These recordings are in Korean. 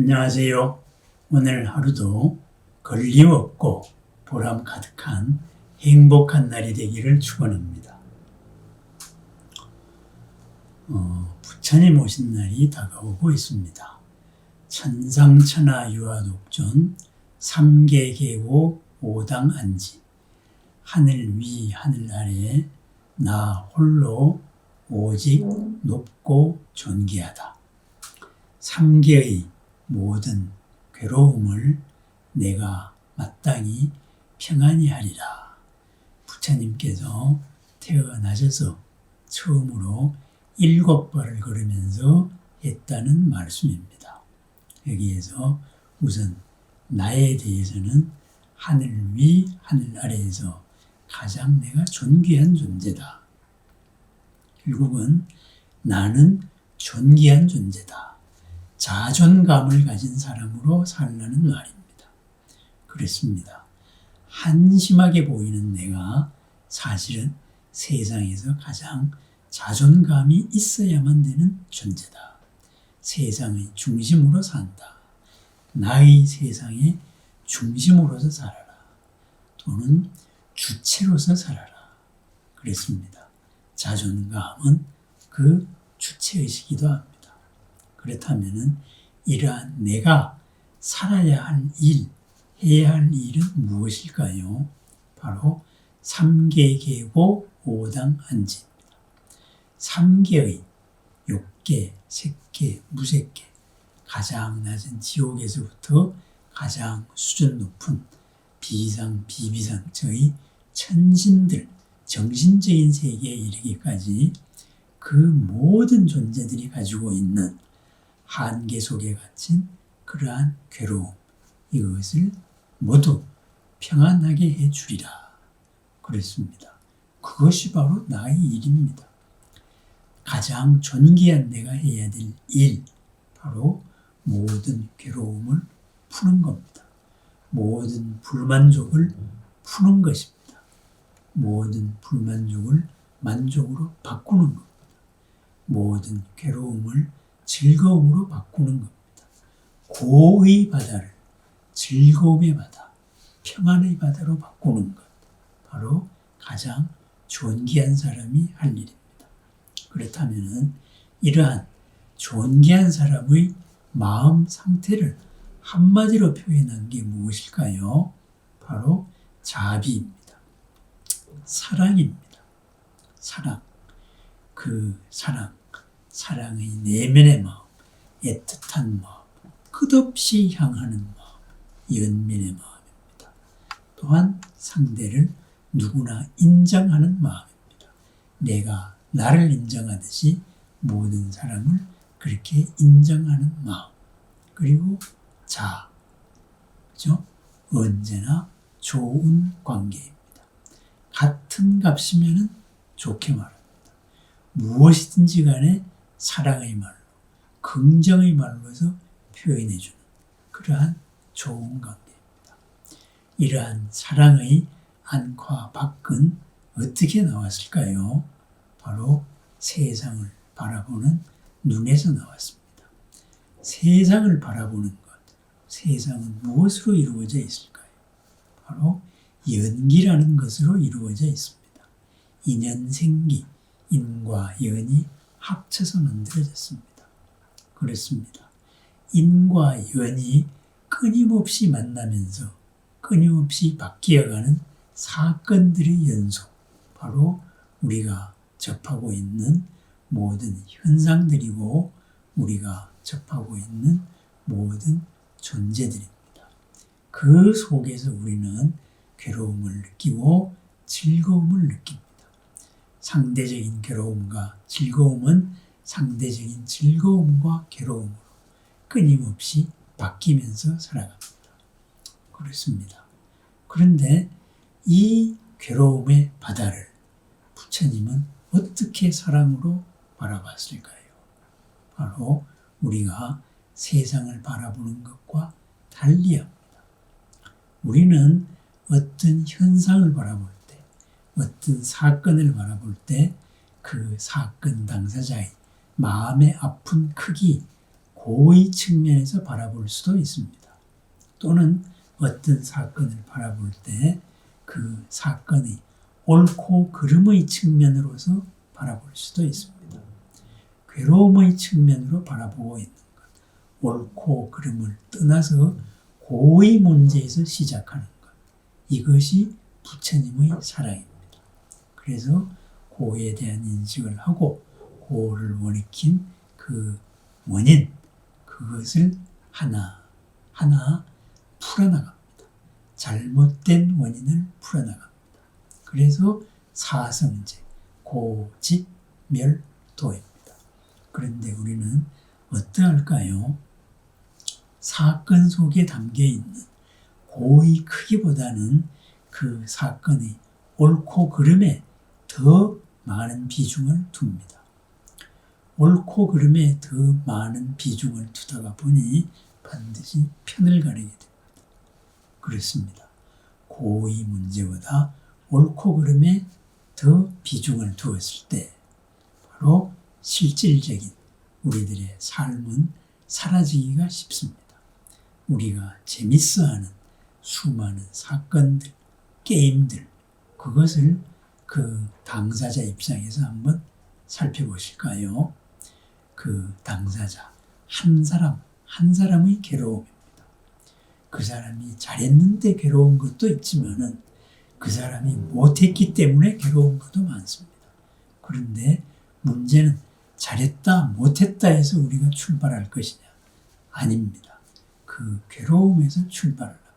안녕하세요. 오늘 하루도 걸림없고 보람 가득한 행복한 날이 되기를 축원합니다. 어, 부처님 오신 날이 다가오고 있습니다. 천상천하 유아독존 삼계계고 오당 안지 하늘 위 하늘 아래 나 홀로 오직 높고 존귀하다. 삼계의 모든 괴로움을 내가 마땅히 평안히 하리라. 부처님께서 태어나셔서 처음으로 일곱 발을 걸으면서 했다는 말씀입니다. 여기에서 우선 나에 대해서는 하늘 위, 하늘 아래에서 가장 내가 존귀한 존재다. 결국은 나는 존귀한 존재다. 자존감을 가진 사람으로 살라는 말입니다. 그렇습니다. 한심하게 보이는 내가 사실은 세상에서 가장 자존감이 있어야만 되는 존재다. 세상의 중심으로 산다. 나의 세상의 중심으로서 살아라. 또는 주체로서 살아라. 그랬습니다. 자존감은 그 주체의식이기도 합니다. 그렇다면은 이러한 내가 살아야 할 일, 해야 할 일은 무엇일까요? 바로 삼계계고 오당 안지입니다. 삼계의 욕계, 색계, 무색계, 가장 낮은 지옥에서부터 가장 수준 높은 비상, 비비상, 저희 천신들, 정신적인 세계에 이르기까지 그 모든 존재들이 가지고 있는 한계 속에 갇힌 그러한 괴로움, 이것을 모두 평안하게 해 주리라. 그랬습니다. 그것이 바로 나의 일입니다. 가장 존귀한 내가 해야 될 일, 바로 모든 괴로움을 푸는 겁니다. 모든 불만족을 푸는 것입니다. 모든 불만족을 만족으로 바꾸는 겁니다. 모든 괴로움을 즐거움으로 바꾸는 겁니다. 고의 바다를 즐거움의 바다, 평안의 바다로 바꾸는 것. 바로 가장 존귀한 사람이 할 일입니다. 그렇다면 이러한 존귀한 사람의 마음 상태를 한마디로 표현한 게 무엇일까요? 바로 자비입니다. 사랑입니다. 사랑. 그 사랑. 사랑의 내면의 마음, 애틋한 마음, 끝없이 향하는 마음, 연민의 마음입니다. 또한 상대를 누구나 인정하는 마음입니다. 내가 나를 인정하듯이 모든 사람을 그렇게 인정하는 마음. 그리고 자, 그죠? 언제나 좋은 관계입니다. 같은 값이면 좋게 말합니다. 무엇이든지 간에 사랑의 말로, 긍정의 말로서 표현해주는 그러한 좋은 관계입니다. 이러한 사랑의 안과 밖은 어떻게 나왔을까요? 바로 세상을 바라보는 눈에서 나왔습니다. 세상을 바라보는 것, 세상은 무엇으로 이루어져 있을까요? 바로 연기라는 것으로 이루어져 있습니다. 인연생기, 인과 연이 합쳐서 만들어졌습니다. 그렇습니다. 인과 연이 끊임없이 만나면서 끊임없이 바뀌어가는 사건들의 연속, 바로 우리가 접하고 있는 모든 현상들이고 우리가 접하고 있는 모든 존재들입니다. 그 속에서 우리는 괴로움을 느끼고 즐거움을 느낍니다. 상대적인 괴로움과 즐거움은 상대적인 즐거움과 괴로움으로 끊임없이 바뀌면서 살아갑니다. 그렇습니다. 그런데 이 괴로움의 바다를 부처님은 어떻게 사랑으로 바라봤을까요? 바로 우리가 세상을 바라보는 것과 달리 합니다. 우리는 어떤 현상을 바라볼 어떤 사건을 바라볼 때 그 사건 당사자의 마음의 아픈 크기, 고의 측면에서 바라볼 수도 있습니다. 또는 어떤 사건을 바라볼 때 그 사건의 옳고 그름의 측면으로서 바라볼 수도 있습니다. 괴로움의 측면으로 바라보고 있는 것, 옳고 그름을 떠나서 고의 문제에서 시작하는 것, 이것이 부처님의 사랑입니다. 그래서 고에 대한 인식을 하고 고를 원익힌 그 원인, 그것을 하나 하나 풀어나갑니다. 잘못된 원인을 풀어나갑니다. 그래서 사성제, 고집멸도입니다. 그런데 우리는 어떠할까요? 사건 속에 담겨 있는 고의 크기보다는 그 사건의 옳고 그름에 더 많은 비중을 둡니다. 옳고 그름에 더 많은 비중을 두다가 보니 반드시 편을 가리게 됩니다. 그렇습니다. 고의 문제보다 옳고 그름에 더 비중을 두었을 때 바로 실질적인 우리들의 삶은 사라지기가 쉽습니다. 우리가 재밌어하는 수많은 사건들, 게임들, 그것을 그 당사자 입장에서 한번 살펴보실까요? 그 당사자, 한 사람, 한 사람의 괴로움입니다. 그 사람이 잘했는데 괴로운 것도 있지만은 그 사람이 못했기 때문에 괴로운 것도 많습니다. 그런데 문제는 잘했다, 못했다 해서 우리가 출발할 것이냐? 아닙니다. 그 괴로움에서 출발을 합니다.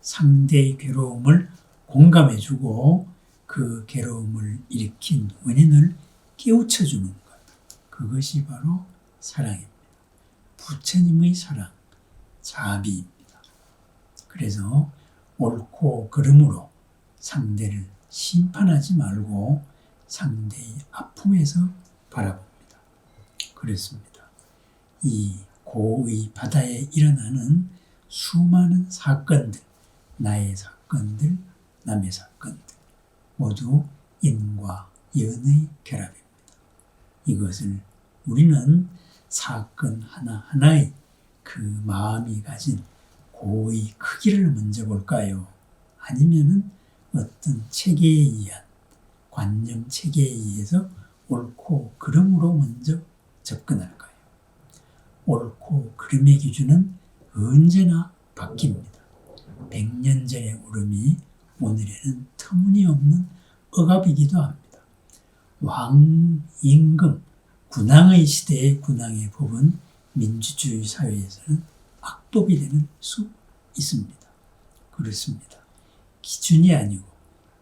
상대의 괴로움을 공감해주고 그 괴로움을 일으킨 원인을 깨우쳐주는 것. 그것이 바로 사랑입니다. 부처님의 사랑, 자비입니다. 그래서 옳고 그름으로 상대를 심판하지 말고 상대의 아픔에서 바라봅니다. 그렇습니다. 이 고의 바다에 일어나는 수많은 사건들, 나의 사건들, 남의 사건들, 모두 인과 연의 결합입니다. 이것을 우리는 사건 하나하나의 그 마음이 가진 고의 크기를 먼저 볼까요? 아니면은 어떤 체계에 의한 관념 체계에 의해서 옳고 그름으로 먼저 접근할까요? 옳고 그름의 기준은 언제나 바뀝니다. 100년 전의 오름이 오늘에는 터무니없는 억압이기도 합니다. 왕, 임금, 군왕의 시대의 군왕의 법은 민주주의 사회에서는 악법이 되는 수 있습니다. 그렇습니다. 기준이 아니고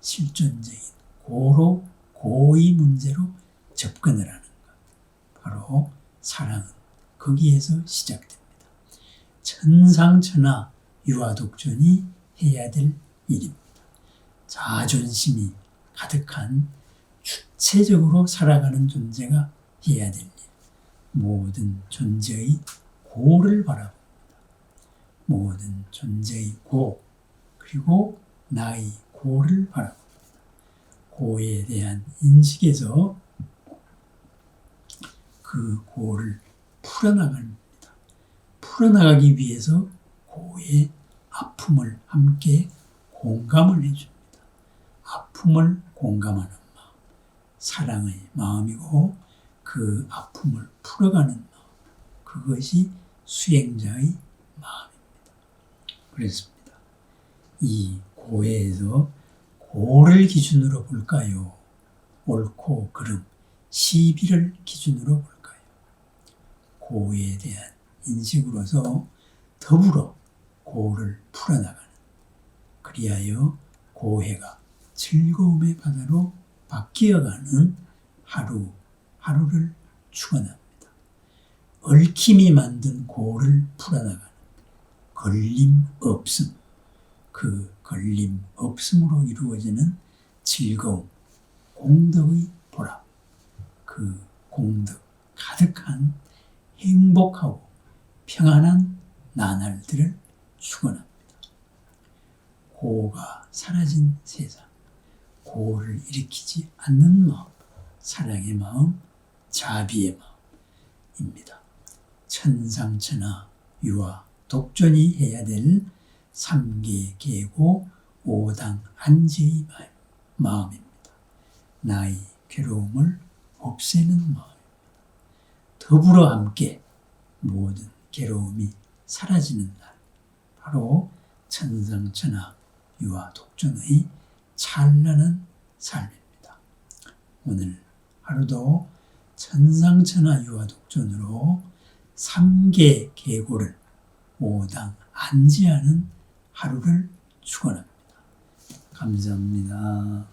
실존적인 고로 고의 문제로 접근을 하는 것. 바로 사랑은 거기에서 시작됩니다. 천상천하 유아독존이 해야 될 일입니다. 자존심이 가득한 주체적으로 살아가는 존재가 해야 될 일. 모든 존재의 고를 바라봅니다. 모든 존재의 고, 그리고 나의 고를 바라봅니다. 고에 대한 인식에서 그 고를 풀어나갑니다. 풀어나가기 위해서 고의 아픔을 함께 공감을 해줍니다. 아픔을 공감하는 마음, 사랑의 마음이고 그 아픔을 풀어가는 마음, 그것이 수행자의 마음입니다. 그랬습니다. 이 고해에서 고를 기준으로 볼까요? 옳고 그름, 시비를 기준으로 볼까요? 고에 대한 인식으로서 더불어 고를 풀어나가는 그리하여 고해가 즐거움의 바다로 바뀌어가는 하루 하루를 축원합니다. 얽힘이 만든 고를 풀어나가는 걸림 없음 그 걸림 없음으로 이루어지는 즐거움 공덕의 보람 그 공덕 가득한 행복하고 평안한 나날들을 축원합니다. 고가 사라진 세상, 고를 일으키지 않는 마음, 사랑의 마음, 자비의 마음입니다. 천상천하 유아 독존이 해야 될 삼계 계고 오당 안지의 마음, 마음입니다. 나의 괴로움을 없애는 마음입니다. 더불어 함께 모든 괴로움이 사라지는 날, 바로 천상천하 유아 독존의 찬란한 삶입니다. 오늘 하루도 천상천하 유아 독존으로 삼계 계고를 오당 안지하는 하루를 축원합니다. 감사합니다.